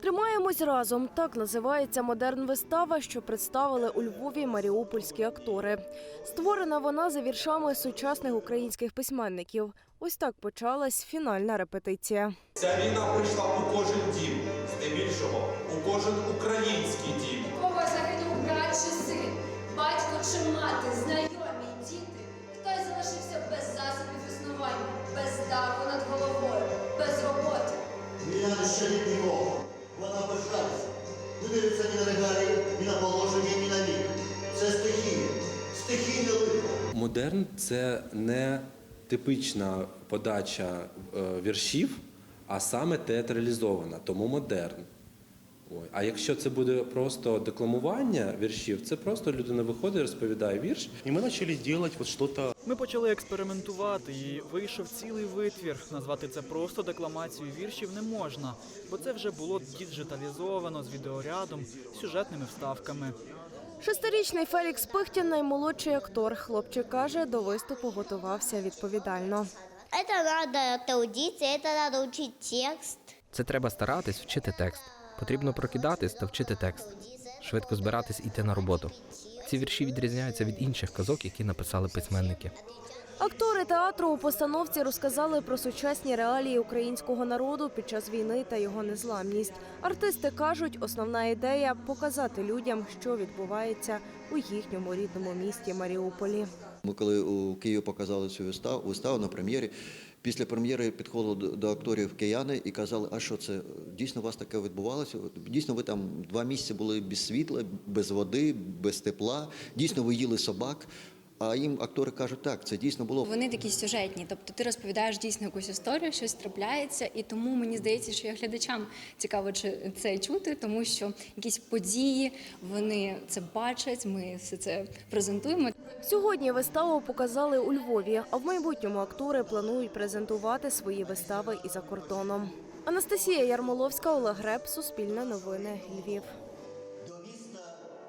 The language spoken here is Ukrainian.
Тримаємось разом. Так називається модерн вистава, що представили у Львові маріупольські актори. Створена вона за віршами сучасних українських письменників. Ось так почалась фінальна репетиція. Ця війна прийшла у кожен дім, здебільшого у кожен український дім. Кого загинув брат чи син, батько чи мати, дивиться ні на регалії, ні на положення, ні на вік. Це стихія. Стихійне лихо. Модерн це не типична подача е, віршів, а саме театралізована, тому модерн. Ой. А якщо це буде просто декламування віршів, це просто людина виходить, розповідає вірш, И мы начали делать вот что-то Ми почали експериментувати, і вийшов цілий витвір. Назвати це просто декламацією віршів не можна, бо це вже було діджиталізовано з відеорядом, сюжетними вставками. Шестирічний Фелікс Пихтін наймолодший актор. Хлопчик каже, до виступу готувався відповідально. Это надо трудиться, это надо учить текст. Це треба старатись вчити текст. Потрібно прокидатись та вчити текст. Швидко збиратись іти на роботу. Ці вірші відрізняються від інших казок, які написали письменники. Актори театру у постановці розказали про сучасні реалії українського народу під час війни та його незламність. Артисти кажуть, основна ідея показати людям, що відбувається у їхньому рідному місті Маріуполі. Ми коли у Києві показали цю виставу, виставу на прем'єрі, після прем'єри підходили до, акторів кияни і казали, а що це дійсно у вас таке відбувалося? Дійсно, ви там два місяці були без світла, без води, без тепла. Дійсно, ви їли собак. А їм актори кажуть, так, це дійсно було. Вони такі сюжетні, тобто ти розповідаєш дійсно якусь історію, щось трапляється, і тому мені здається, що і глядачам цікаво чи це чути, тому що якісь події вони це бачать. Ми все це презентуємо. Сьогодні виставу показали у Львові, а в майбутньому актори планують презентувати свої вистави і за кордоном. Анастасія Ярмоловська, Олег Греб, Суспільне новини, Львів.